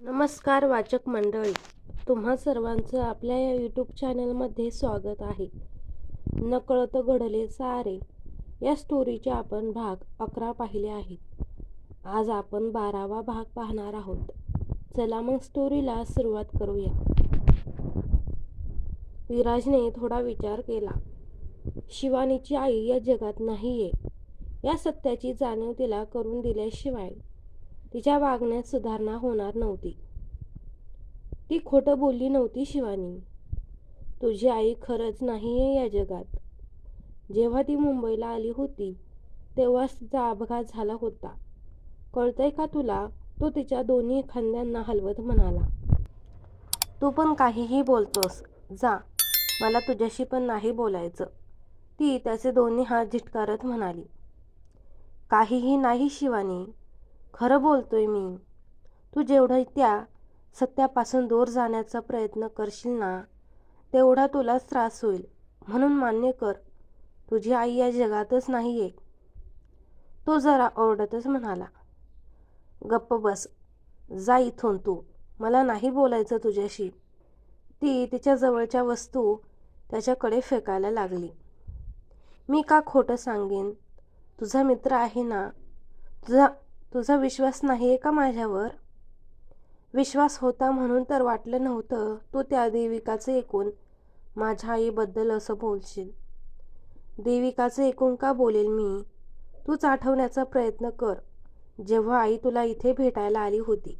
नमस्कार वाचक मंडळी तुम्हा सर्वांचं आपल्या या यूट्यूब चॅनलमध्ये स्वागत आहे. नकळत घडले सारे या स्टोरीचे आपण भाग अकरा पाहिले आहेत. आज आपण बारावा भाग पाहणार आहोत. चला मग स्टोरीला सुरुवात करूया. विराजने थोडा विचार केला. शिवानीची आई या जगात नाहीये. या सत्याची जाणीव तिला करून दिल्याशिवाय तिच्या वागण्यात सुधारणा होणार नव्हती. ती खोटं बोलली नव्हती शिवानी. तुझी आई खरंच नाही आहे या जगात. जेव्हा ती मुंबईला आली होती तेव्हाच तिचा अपघात झाला होता. कळतंय का तुला? तो तिच्या दोन्ही खांद्यांना हलवत म्हणाला. तू पण काहीही बोलतोस. जा. मला तुझ्याशी पण नाही बोलायचं. ती त्याचे दोन्ही हात झिटकारत म्हणाली. काहीही नाही शिवानी. खरं बोलतोय मी. तू जेवढं त्या सत्यापासून दूर जाण्याचा प्रयत्न करशील ना तेवढा तुलाच त्रास होईल. म्हणून मान्य कर तुझी आई या जगातच नाही आहे तो जरा ओरडतच म्हणाला. गप्प बस जा इथून तू. मला नाही बोलायचं तुझ्याशी. ती तिच्या जवळच्या वस्तू त्याच्याकडे फेकायला लागली. मी का खोटं सांगेन? तुझा मित्र आहे ना तुझा तुझा विश्वास नाही आहे का माझ्यावर? विश्वास होता म्हणून तर वाटलं नव्हतं तू त्या देविकाचं ऐकून माझ्या आईबद्दल असं बोलशील. देविकाचं ऐकून का बोलेल मी? तूच आठवण्याचा प्रयत्न कर. जेव्हा आई तुला इथे भेटायला आली होती.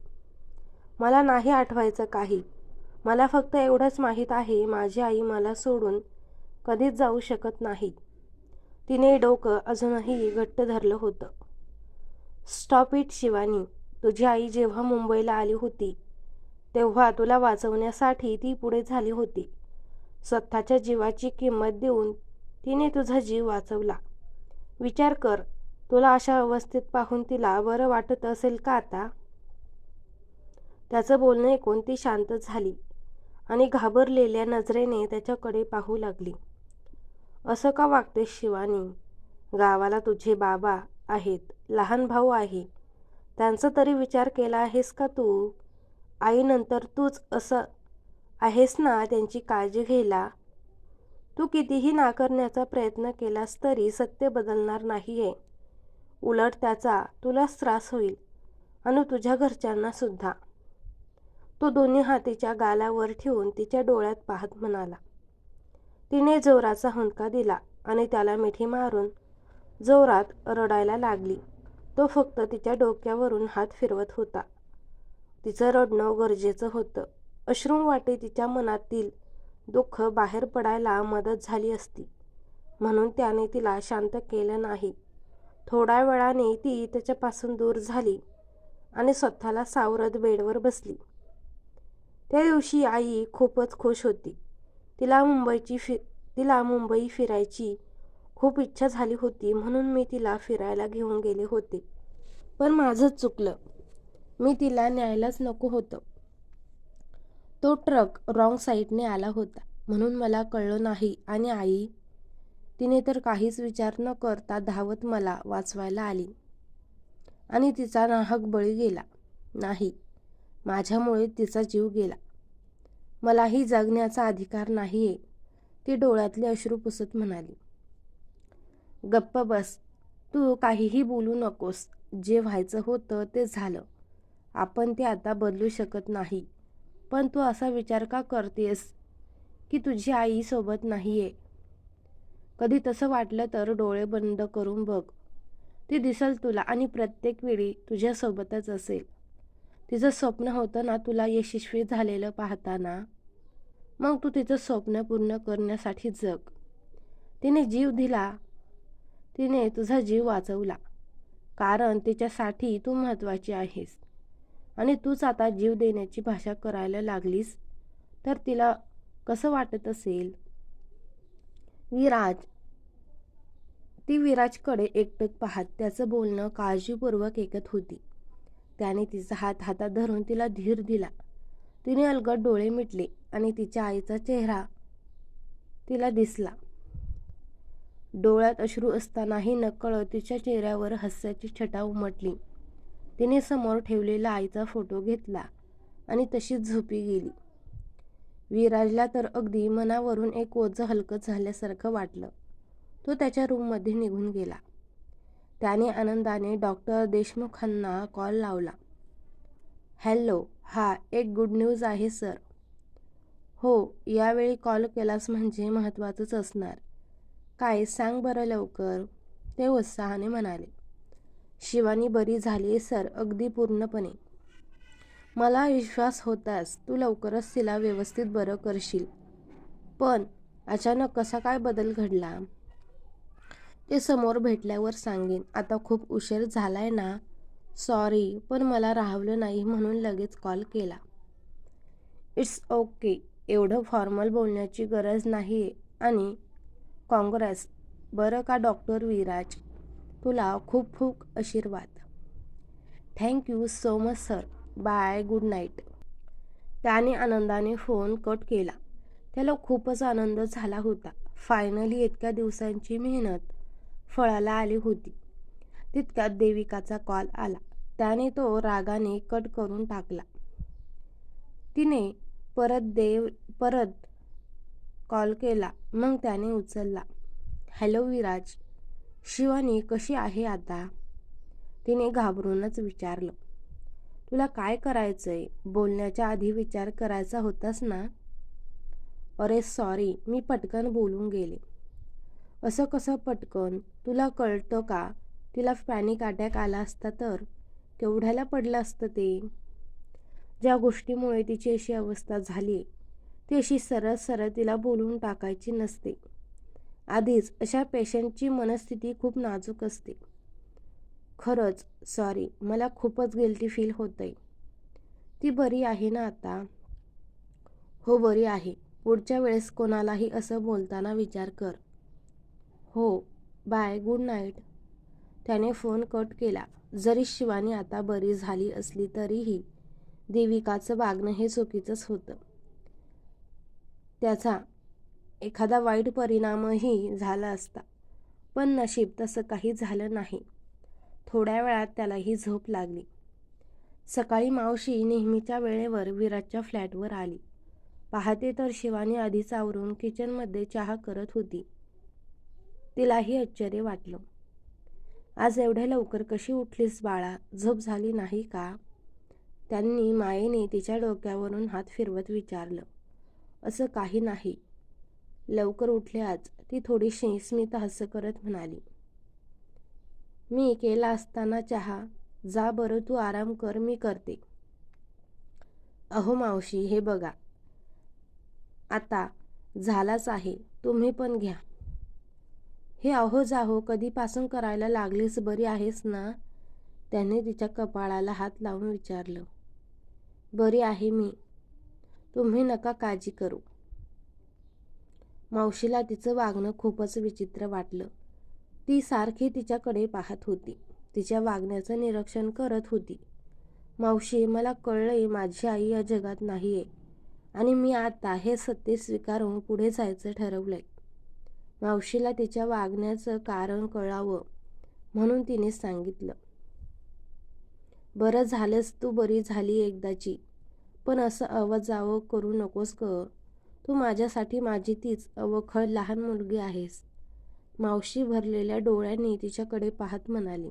मला नाही आठवायचं काही. मला फक्त एवढंच माहीत आहे माझी आई मला सोडून कधीच जाऊ शकत नाही. तिने डोकं अजूनही घट्ट धरलं होतं. Stop it Shivani. तुझी आई जेव्हा मुंबईला आली होती तेव्हा तुला वाचवण्यासाठी ती पुढे झाली होती. स्वतःच्या जीवाची किंमत देऊन तिने तुझा जीव वाचवला. विचार कर तुला अशा अवस्थेत पाहून तिला बरं वाटत असेल का आता? त्याचं बोलणं ऐकून ती शांत झाली आणि घाबरलेल्या नजरेने त्याच्याकडे पाहू लागली. असं का वागते शिवानी? गावाला तुझे बाबा आहेत. लहान भाऊ आहे. त्यांचा तरी विचार केला आहेस का तू? आईनंतर तूच असं आहेस ना त्यांची काळजी घ्यायला? तू कितीही नाकारण्याचा प्रयत्न केलास तरी सत्य बदलणार नाही आहे उलट त्याचा तुलाच त्रास होईल. आणि तुझ्या घरच्यांना सुद्धा. तो दोन्ही हातीच्या गालावर ठेवून तिच्या डोळ्यात पाहत म्हणाला. तिने जोराचा हुंदका दिला आणि त्याला मिठी मारून जोरात रडायला लागली. तो फक्त तिच्या डोक्यावरून हात फिरवत होता. तिचं रडणं गरजेचं होतं. अश्रू वाटे तिच्या मनातील दुःख बाहेर पडायला मदत झाली असती. म्हणून त्याने तिला शांत केलं नाही. थोड्या वेळाने ती त्याच्यापासून दूर झाली आणि स्वतःला सावरत बेडवर बसली. त्या दिवशी आई खूपच खुश होती. तिला मुंबईची फि तिला मुंबई फिरायची खूप इच्छा झाली होती म्हणून मी तिला फिरायला घेऊन गेले होते. पण माझंच चुकलं. मी तिला न्यायलाच नको होतं. तो ट्रक रॉंग साईडने आला होता म्हणून मला कळलं नाही. आणि आई तिने तर काहीच विचार न करता धावत मला वाचवायला आली. आणि तिचा नाहक बळी गेला. नाही माझ्यामुळे तिचा जीव गेला. मलाही जगण्याचा अधिकार नाही आहे ती डोळ्यातले अश्रू पुसत म्हणाली. गप्प बस. तू काहीही बोलू नकोस. जे व्हायचं होतं ते झालं. आपण ते आता बदलू शकत नाही. पण तू असा विचार का करतेस? की तुझी आई सोबत नाही आहे कधी तसं वाटलं तर डोळे बंद करून बघ. ती दिसल तुला आणि प्रत्येक वेळी तुझ्यासोबतच असेल. तिचं स्वप्न होतं ना तुला यशस्वी झालेलं पाहताना? मग तू तिचं स्वप्न पूर्ण करण्यासाठी जग. तिने जीव दिला तिने तुझा जीव वाचवला. कारण तिच्यासाठी तू महत्त्वाची आहेस. आणि तूच आता जीव देण्याची भाषा करायला लागलीस तर तिला कसं वाटत असेल? विराज ती विराजकडे एकटक पाहत त्याचं बोलणं काळजीपूर्वक ऐकत होती. त्याने तिचा हात हातात धरून तिला धीर दिला. तिने अलगद डोळे मिटले आणि तिच्या आईचा चेहरा तिला दिसला. डोळ्यात अश्रू असतानाही नकळत तिच्या चेहऱ्यावर हास्याची छटा उमटली. तिने समोर ठेवलेला आईचा फोटो घेतला आणि तशीच झोपी गेली. विराजला तर अगदी मनावरून एक ओझं हलकं झाल्यासारखं वाटलं. तो त्याच्या रूममध्ये निघून गेला. त्याने आनंदाने डॉक्टर देशमुखांना कॉल लावला. हॅलो हा एक गुड न्यूज आहे सर. हो यावेळी कॉल केलास म्हणजे महत्त्वाचंच असणार. काय सांग बरं लवकर ते उत्साहाने म्हणाले. शिवानी बरी झाली सर अगदी पूर्णपणे. मला विश्वास होताच तू लवकरच तिला व्यवस्थित बरं करशील. पण अचानक कसा काय बदल घडला? ते समोर भेटल्यावर सांगेन. आता खूप उशीर झालाय ना? सॉरी पण मला राहवलं नाही म्हणून लगेच कॉल केला. इट्स ओके एवढं फॉर्मल बोलण्याची गरज नाही आणि काँग्रेस बरं का डॉक्टर विराज? तुला खूप खूप आशीर्वाद. Thank you so much sir bye good night त्याने आनंदाने फोन कट केला. त्याला खूपच आनंद झाला होता. फायनली इतक्या दिवसांची मेहनत फळाला आली होती. तितक्यात देविकाचा कॉल आला. त्याने तो रागाने कट करून टाकला. तिने परत देव परत कॉल केला. मग त्याने उचलला. हॅलो विराज शिवानी कशी आहे आता? तिने घाबरूनच विचारलं. तुला काय करायचं आहे बोलण्याच्या आधी विचार करायचा होतास ना? अरे सॉरी मी पटकन बोलून गेले. असं कसं पटकन? तुला कळतं का? तिला पॅनिक अटॅक आला असता तर? केवढ्याला पडलं असतं ते? ज्या गोष्टीमुळे तिची अशी अवस्था झाली ती अशी सरळ सरळ तिला बोलून टाकायची नसते. आधीच अशा पेशंटची मनस्थिती खूप नाजूक असते. खरंच सॉरी मला खूपच गिल्टी फील होतंय. ती बरी आहे ना आता? हो बरी आहे. पुढच्या वेळेस कोणालाही असं बोलताना विचार कर. हो बाय गुड नाईट त्याने फोन कट केला. जरी शिवानी आता बरी झाली असली तरीही देविकाचं वागणं हे चुकीचंच होतं. त्याचा एखादा वाईट परिणामही झाला असता. पण नशीब तसं काही झालं नाही. थोड्या वेळात त्यालाही झोप लागली. सकाळी मावशी नेहमीच्या वेळेवर विराजच्या फ्लॅटवर आली. पाहते तर शिवानी आधीच आवरून किचनमध्ये चहा करत होती. तिलाही आश्चर्य वाटलं. आज एवढ्या लवकर कशी उठलीस बाळा? झोप झाली नाही का? त्यांनी मायेने तिच्या डोक्यावरून हात फिरवत विचारलं. असं काही नाही. लवकर उठले आज ती थोडीशी स्मित हस्य करत म्हणाली मी केला असताना चहा जा बरं तू आराम कर मी करते. अहो मावशी हे बघा. आता झालाच आहे तुम्ही पण घ्या. हे अहो जाहो कधीपासून करायला लागलीस बरी आहेस ना? त्याने तिच्या कपाळाला हात लावून विचारलं. बरी आहे मी. तुम्ही नका काळजी करू. मावशीला तिचं वागणं खूपच विचित्र वाटलं. ती सारखी तिच्याकडे पाहत होती. तिच्या वागण्याचं निरीक्षण करत होती. मावशी मला कळलंय माझी आई या जगात नाही आहे आणि मी आता हे सत्य स्वीकारून पुढे जायचं ठरवलंय. मावशीला तिच्या वागण्याचं कारण कळावं म्हणून तिने सांगितलं. बरं झालंस तू बरी झाली एकदाची. पण असं अवजावं करू नकोस ग. तू माझ्यासाठी माझी तीच अवखळ लहान मुलगी आहेस. मावशी भरलेल्या डोळ्यांनी तिच्याकडे पाहत म्हणाली.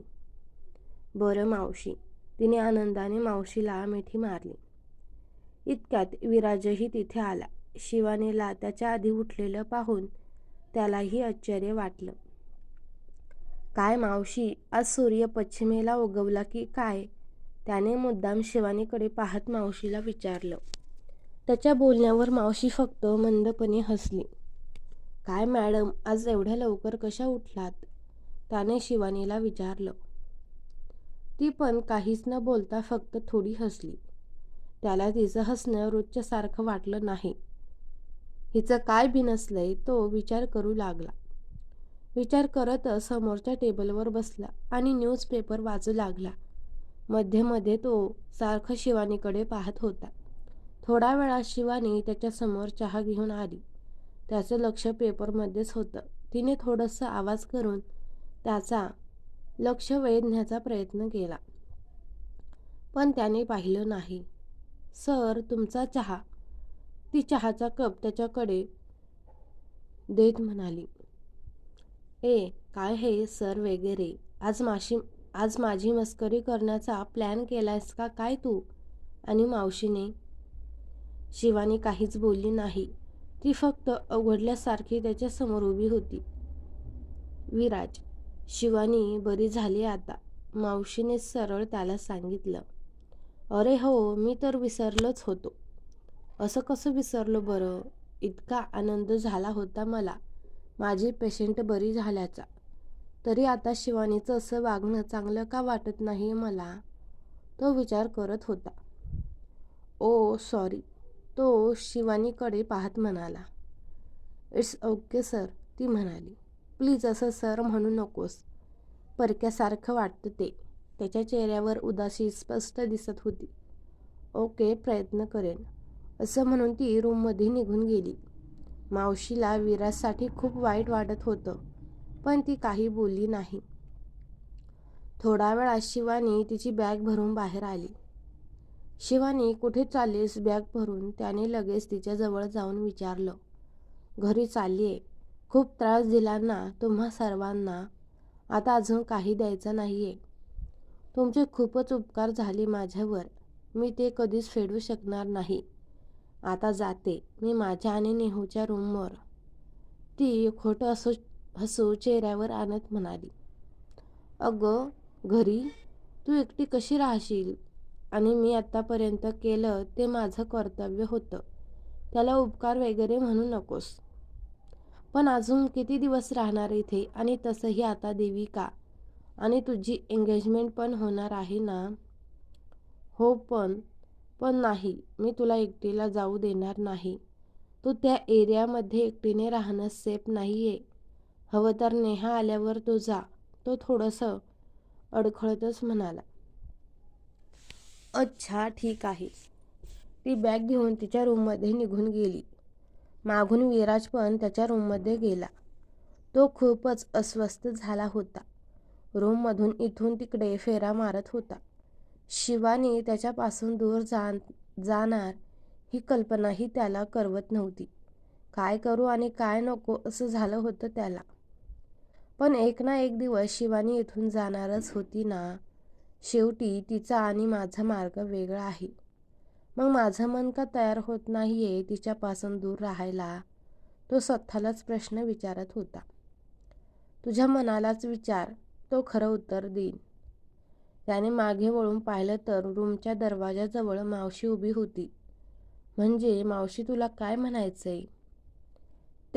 बरं मावशी. तिने आनंदाने मावशीला मिठी मारली. इतक्यात विराजही तिथे आला. शिवानीला त्याच्या आधी उठलेलं पाहून त्यालाही आश्चर्य वाटलं. काय मावशी? आज सूर्य पश्चिमेला उगवला की काय? त्याने मुद्दाम शिवानीकडे पाहत मावशीला विचारलं. त्याच्या बोलण्यावर मावशी फक्त मंदपणे हसली. काय मॅडम आज एवढ्या लवकर कशा उठलात? त्याने शिवानीला विचारलं. ती पण काहीच न बोलता फक्त थोडी हसली. त्याला तिचं हसणं रोजच्यासारखं वाटलं नाही. हिचं काय बिनसलंय तो विचार करू लागला. विचार करतच समोरच्या टेबलवर बसला आणि न्यूजपेपर वाचू लागला. मध्ये मध्ये तो सारखं शिवानीकडे पाहत होता. थोडा वेळा शिवानी त्याच्यासमोर चहा घेऊन आली. त्याचं लक्ष पेपरमध्येच होतं. तिने थोडंसं आवाज करून त्याचा लक्ष वेधण्याचा प्रयत्न केला. पण त्याने पाहिलं नाही. सर तुमचा चहा. ती चहाचा कप त्याच्याकडे देत म्हणाली. ए काय हे सर वगैरे? आज माशी आज माझी मस्करी करण्याचा प्लॅन केलायस का काय तू? आणि मावशीने. शिवानी काहीच बोलली नाही. ती फक्त अवघडल्यासारखी त्याच्यासमोर उभी होती. विराज शिवानी बरी झाली आता. मावशीने सरळ त्याला सांगितलं. अरे हो मी तर विसरलोच होतो. असं कसं विसरलो बरं? इतका आनंद झाला होता मला. माझी पेशंट बरी झाल्याचा. तरी आता शिवानीचं असं वागणं चांगलं का वाटत नाही मला? तो विचार करत होता. ओ सॉरी. तो शिवानीकडे पाहत म्हणाला. इट्स ओके सर ती म्हणाली. प्लीज असं सर म्हणू नकोस. परक्यासारखं वाटतं ते. त्याच्या चेहऱ्यावर उदासी स्पष्ट दिसत होती. ओके प्रयत्न करेन. असं म्हणून ती रूममध्ये निघून गेली. मावशीला विराजसाठी खूप वाईट वाटत होतं. पण ती काही बोलली नाही. थोडा वेळा शिवानी तिची बॅग भरून बाहेर आली. शिवानी कुठे चाललीस बॅग भरून? त्याने लगेच तिच्याजवळ जाऊन विचारलं. घरी चालली आहे खूप त्रास दिला ना तुम्हा सर्वांना. आता अजून काही द्यायचं नाही आहे तुमचे खूपच उपकार झाले माझ्यावर. मी ते कधीच फेडू शकणार नाही. आता जाते. मी माझ्या आणि नेहूच्या रूमवर ती खोटं असं हसू चेहऱ्यावर आणत म्हणाली अगं घरी तू एकटी कशी राहशील? आणि मी आत्तापर्यंत केलं ते माझं कर्तव्य होतं. त्याला उपकार वगैरे म्हणू नकोस. पण अजून किती दिवस राहणार इथे आणि तसंही आता देवी का? आणि तुझी एंगेजमेंट पण होणार आहे ना? हो पण पण नाही. मी तुला एकटीला जाऊ देणार नाही. तू त्या एरियामध्ये एकटीने राहणं सेफ नाही आहे हवं तर नेहा आल्यावर तो जा. तो थोडंसं अडखळतच म्हणाला. अच्छा ठीक आहे. ती बॅग घेऊन तिच्या रूममध्ये निघून गेली. मागून विराज पण त्याच्या रूममध्ये गेला. तो खूपच अस्वस्थ झाला होता. रूममधून इथून तिकडे फेरा मारत होता. शिवानी त्याच्यापासून दूर जा जाणार ही कल्पनाही त्याला करवत नव्हती. काय करू आणि काय नको असं झालं होतं त्याला. पण एक ना एक दिवस शिवानी इथून जाणारच होती ना. शेवटी तिचा आणि माझा मार्ग वेगळा आहे. मग माझं मन का तयार होत नाही आहे तिच्यापासून दूर राहायला? तो स्वतःलाच प्रश्न विचारत होता. तुझ्या मनालाच विचार तो खरं उत्तर देईन. त्याने मागे वळून पाहिलं तर रूमच्या दरवाजाजवळ मावशी उभी होती. म्हणजे मावशी तुला काय म्हणायचंय?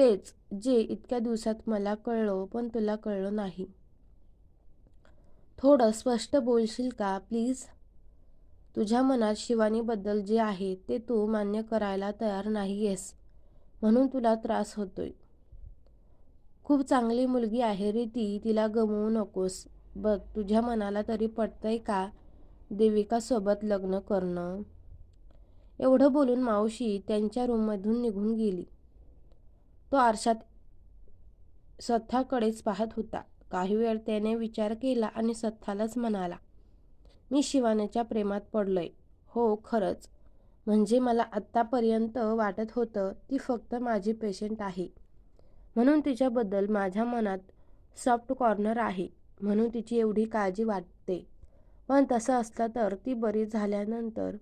तेच जे इतक्या दिवसात मला कळलं पण तुला कळलं नाही. थोडं स्पष्ट बोलशील का प्लीज? तुझ्या मनात शिवानीबद्दल जे आहे ते तू मान्य करायला तयार नाही आहेस म्हणून तुला त्रास होतोय. खूप चांगली मुलगी आहे रे ती तिला गमवू नकोस. बघ तुझ्या मनाला तरी पटतंय का देविकासोबत लग्न करणं? एवढं बोलून मावशी त्यांच्या रूममधून निघून गेली. तो आरशात स्वतःकडेच पाहत होता. काही वेळ त्याने विचार केला आणि स्वतःलाच म्हणाला मी शिवानेच्या प्रेमात पडलोय. हो खरंच. म्हणजे मला आत्तापर्यंत वाटत होतं ती फक्त माझी पेशंट आहे. म्हणून तिच्याबद्दल माझ्या मनात सॉफ्ट कॉर्नर आहे. म्हणून तिची एवढी काळजी वाटते. पण तसं असलं तर ती बरी झाल्यानंतर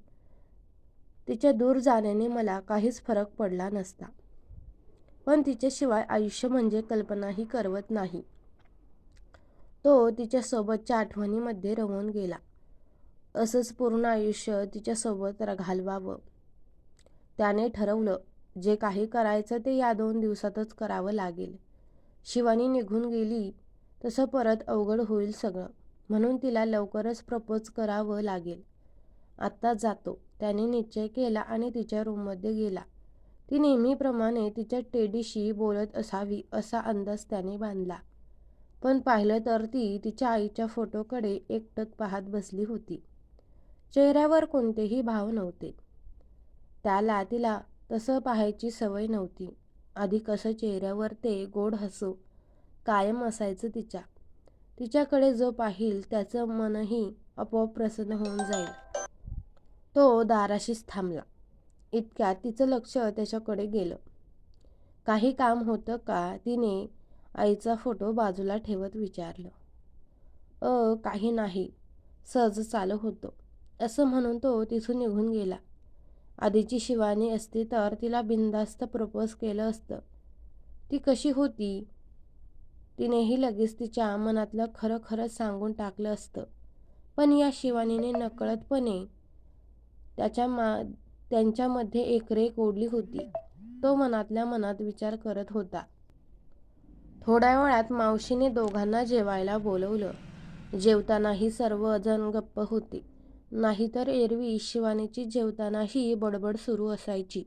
तिच्या दूर जाण्याने मला काहीच फरक पडला नसता. पण तिच्याशिवाय आयुष्य म्हणजे कल्पनाही करवत नाही. तो तिच्यासोबतच्या आठवणीमध्ये रमून गेला. असंच पूर्ण आयुष्य तिच्यासोबत घालवावं. त्याने ठरवलं जे काही करायचं ते या दोन दिवसातच करावं लागेल. शिवानी निघून गेली तसं परत अवघड होईल सगळं. म्हणून तिला लवकरच प्रपोज करावं लागेल. आत्ता जातो. त्याने निश्चय केला आणि तिच्या रूममध्ये गेला. ती नेहमीप्रमाणे तिच्या टेडीशी बोलत असावी असा अंदाज त्याने बांधला. पण पाहिलं तर ती तिच्या आईच्या फोटोकडे एकटक पाहत बसली होती. चेहऱ्यावर कोणतेही भाव नव्हते. त्याला तिला तसं पाहायची सवय नव्हती. आधी कसं चेहऱ्यावर ते गोड हसू कायम असायचं तिच्या. तिच्याकडे जो पाहिल त्याचं मनही आपोआप प्रसन्न होऊन जाईल. तो दाराशीच थांबला. इतक्यात तिचं लक्ष त्याच्याकडे गेलं. काही काम होतं का? तिने आईचा फोटो बाजूला ठेवत विचारलं. अ काही नाही. सहज चालू होतं. असं म्हणून तो तिथून निघून गेला. आधीची शिवानी असती तर तिला बिनधास्त प्रपोज केलं असतं. ती कशी होती? तिनेही लगेच तिच्या मनातलं खरं खरं सांगून टाकलं असतं. पण या शिवानीने नकळतपणे त्याच्या मा त्यांच्यामध्ये एक रेख ओढली होती. तो मनातल्या मनात विचार करत होता. थोड्या वेळात मावशीने दोघांना जेवायला बोलवलं. जेवतानाही सर्वजण गप्प होते. नाहीतर एरवी शिवानीची जेवतानाही बडबड सुरू असायची.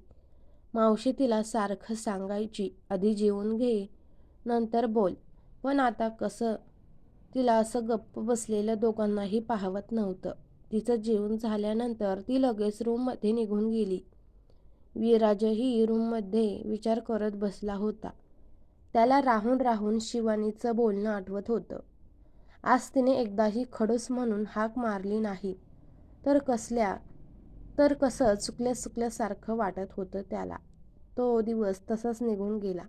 मावशी तिला सारखं सांगायची आधी जेवून घे नंतर बोल. पण आता कसं? तिला असं गप्प बसलेलं दोघांनाही पाहवत नव्हतं. तिचं जेवण झाल्यानंतर ती लगेच रूममध्ये निघून गेली. विराजही रूममध्ये विचार करत बसला होता. त्याला राहून राहून शिवानीचं बोलणं आठवत होतं. आज तिने एकदाही खडूस म्हणून हाक मारली नाही. तर कसल्या तर कसं चुकल्या चुकल्यासारखं वाटत होतं त्याला. तो दिवस तसाच निघून गेला.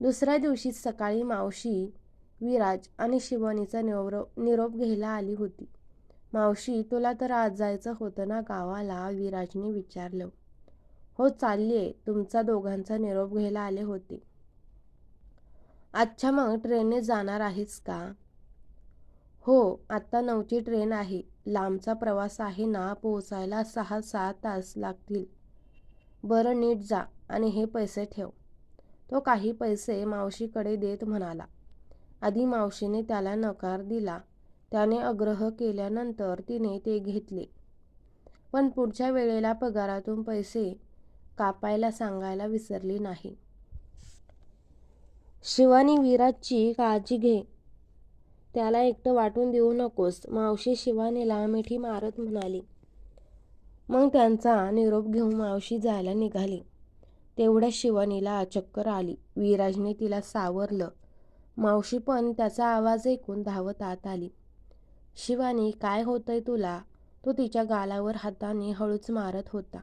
दुसऱ्या दिवशी सकाळी मावशी विराज आणि शिवानीचा निरोप निरोप घ्यायला आली होती. मावशी तुला तर आज जायचं होतं ना गावाला? विराजने विचारलं. हो चाललीये. तुमचा दोघांचा निरोप घ्यायला आले होते. अच्छा मग ट्रेनने जाणार आहेस का? हो आत्ता नऊची ट्रेन आहे. लांबचा प्रवास आहे ना? पोहोचायला सहा सात तास लागतील. बरं नीट जा आणि हे पैसे ठेव. तो काही पैसे मावशीकडे देत म्हणाला. आधी मावशीने त्याला नकार दिला. त्याने आग्रह केल्यानंतर तिने ते घेतले. पण पुढच्या वेळेला पगारातून पैसे कापायला सांगायला विसरली नाही. शिवानी विराजची काळजी घे. त्याला एकटं वाटून देऊ नकोस मावशी शिवानीला मिठी मारत म्हणाली. मग त्यांचा निरोप घेऊन मावशी जायला निघाली. तेवढ्या शिवानीला चक्कर आली. विराजने तिला सावरलं. मावशी पण त्याचा आवाज ऐकून धावत आत आली. शिवानी काय होतंय तुला? तो तिच्या गालावर हाताने हळूच मारत होता.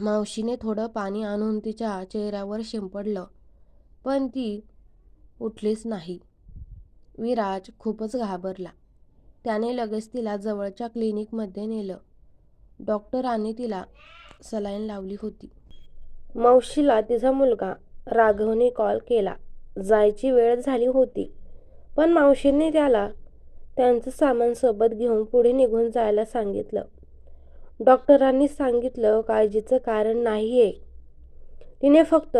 मावशीने थोडं पाणी आणून तिच्या चेहऱ्यावर शिंपडलं पण ती उठलीच नाही. विराज खूपच घाबरला. त्याने लगेच तिला जवळच्या क्लिनिकमध्ये नेलं. डॉक्टरांनी तिला सलाईन लावली होती. मावशीला तिचा मुलगा राघवने कॉल केला. जायची वेळ झाली होती पण मावशीने त्याला त्यांचं सामान सोबत घेऊन पुढे निघून जायला सांगितलं. डॉक्टरांनी सांगितलं काळजीचं कारण नाही आहे तिने फक्त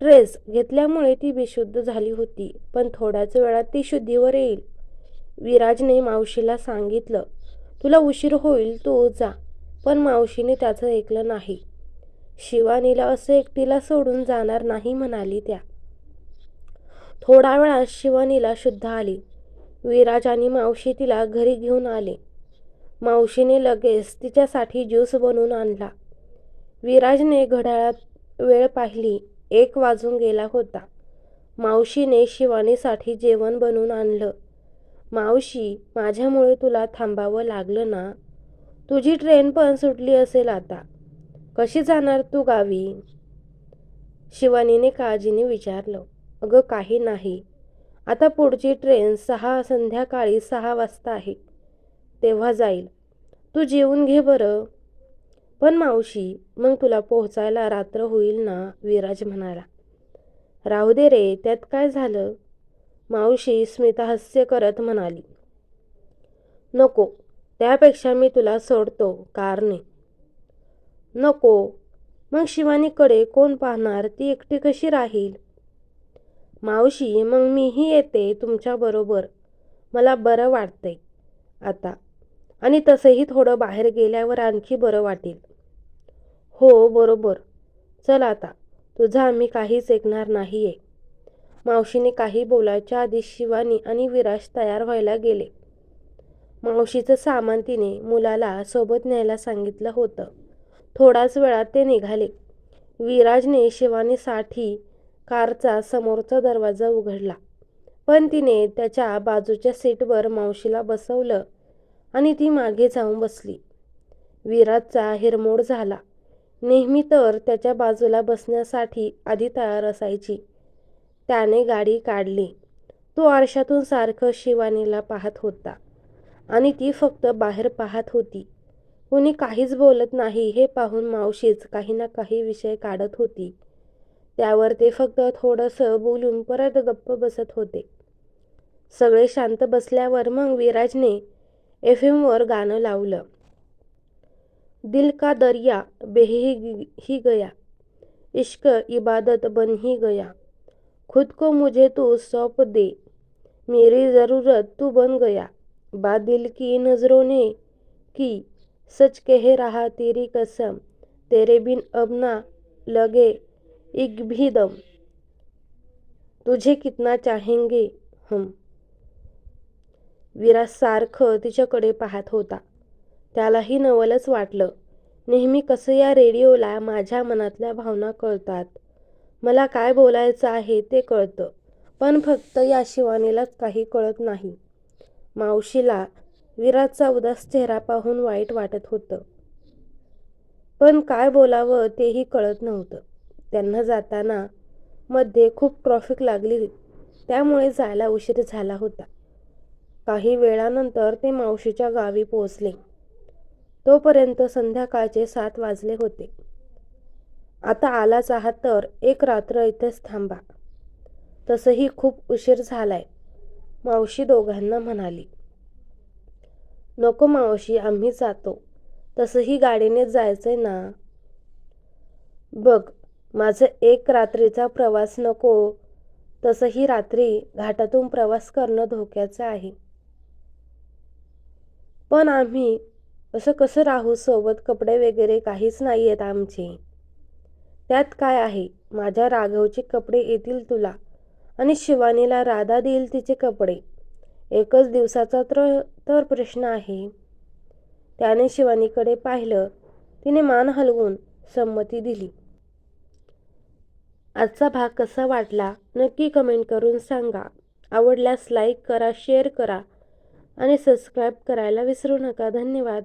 ट्रेस घेतल्यामुळे ती बेशुद्ध झाली होती पण थोड्याच वेळात ती शुद्धीवर येईल. विराजने मावशीला सांगितलं तुला उशीर होईल तू जा. पण मावशीने त्याचं ऐकलं नाही. शिवानीला असं एकटीला सोडून जाणार नाही म्हणाली त्या. थोडा वेळात शिवानीला शुद्ध आली. विराज आणि मावशी तिला घरी घेऊन आले. मावशीने लगेच तिच्यासाठी ज्यूस बनवून आणला. विराजने घड्याळात वेळ पाहिली एक वाजून गेला होता. मावशीने शिवानीसाठी जेवण बनवून आणलं. मावशी माझ्यामुळे तुला थांबावं लागलं ना? तुझी ट्रेन पण सुटली असेल आता. कशी जाणार तू गावी? शिवानीने काळजीने विचारलं. अगं काही नाही. आता पुढची ट्रेन सहा संध्याकाळी सहा वाजता आहे. तेव्हा जाईल. तू जेवून घे बरं. पण मावशी मग तुला पोहोचायला रात्र होईल ना? विराज म्हणाला. राहू दे रे त्यात काय झालं? मावशी स्मिता हास्य करत म्हणाली. नको त्यापेक्षा मी तुला सोडतो कारने नको मग शिवानीकडे कोण पाहणार? ती एकटी कशी राहील? मावशी मग मीही येते तुमच्याबरोबर मला बरं वाटतंय. आता. आणि तसंही थोडं बाहेर गेल्यावर आणखी बरं वाटेल. हो बरोबर. चल आता. तुझं आम्ही काहीच ऐकणार नाही आहे मावशीने काही बोलायच्या आधी शिवानी आणि विराज तयार व्हायला गेले. मावशीचं सामान तिने मुलाला सोबत न्यायला सांगितलं होतं. थोड्याच वेळात ते निघाले. विराजने शिवानीसाठी कारचा समोरचा दरवाजा उघडला. पण तिने त्याच्या बाजूच्या सीटवर मावशीला बसवलं आणि ती मागे जाऊन बसली. विराजचा हिरमोड झाला. नेहमी तर त्याच्या बाजूला बसण्यासाठी आधी तयार असायची. त्याने गाडी काढली. तो आरशातून सारखं शिवानीला पाहत होता आणि ती फक्त बाहेर पाहत होती. कोणी काहीच बोलत नाही हे पाहून मावशीच काही ना काही विषय काढत होती. त्यावर ते फक्त थोडंसं बोलून परत गप्प बसत होते. सगळे शांत बसल्यावर मग विराजने एफ एमवर गाणं लावलं. दिल का दरिया बेही ही गया. इश्क इबादत बन ही गया. खुद को मुझे तू सौंप दे मेरी ज़रूरत तू बन गया. बा दिल की नज़रों ने की सच कह रहा तेरी कसम तेरे बिन अब ना लगे एक भी दम तुझे कितना चाहेंगे हम? विराज सारखं तिच्याकडे पाहत होता. त्यालाही नवलच वाटलं. नेहमी कसं या रेडिओला माझ्या मनातल्या भावना कळतात? मला काय बोलायचं आहे ते कळतं. पण फक्त या शिवानीलाच काही कळत नाही. मावशीला विराजचा उदास चेहरा पाहून वाईट वाटत होतं. पण काय बोलावं तेही कळत नव्हतं. त्यांना जाताना मध्ये खूप ट्रॉफिक लागली त्यामुळे जायला उशीर झाला होता. काही वेळानंतर ते मावशीच्या गावी पोहोचले. तोपर्यंत संध्याकाळचे सात वाजले होते. आता आलाच आहात तर एक रात्र इथेच थांबा. तसंही खूप उशीर झालाय मावशी दोघांना म्हणाली. नको मावशी आम्ही जातो. तसंही गाडीने जायचंय ना. बघ माझं एक रात्रीचा प्रवास नको तसंही रात्री घाटातून प्रवास करणं धोक्याचं आहे. पण आम्ही असं कसं राहू सोबत कपडे वगैरे काहीच नाही आहेत आमचे. त्यात काय आहे? माझ्या राघवचे कपडे येतील तुला आणि शिवानीला राधा देईल तिचे कपडे. एकच दिवसाचा तर तर प्रश्न आहे. त्याने शिवानीकडे पाहिलं. तिने मान हलवून संमती दिली. आजचा भाग कसा वाटला नक्की कमेंट करून सांगा. आवडल्यास लाईक करा शेअर करा आणि सबस्क्राईब करायला विसरू नका. धन्यवाद.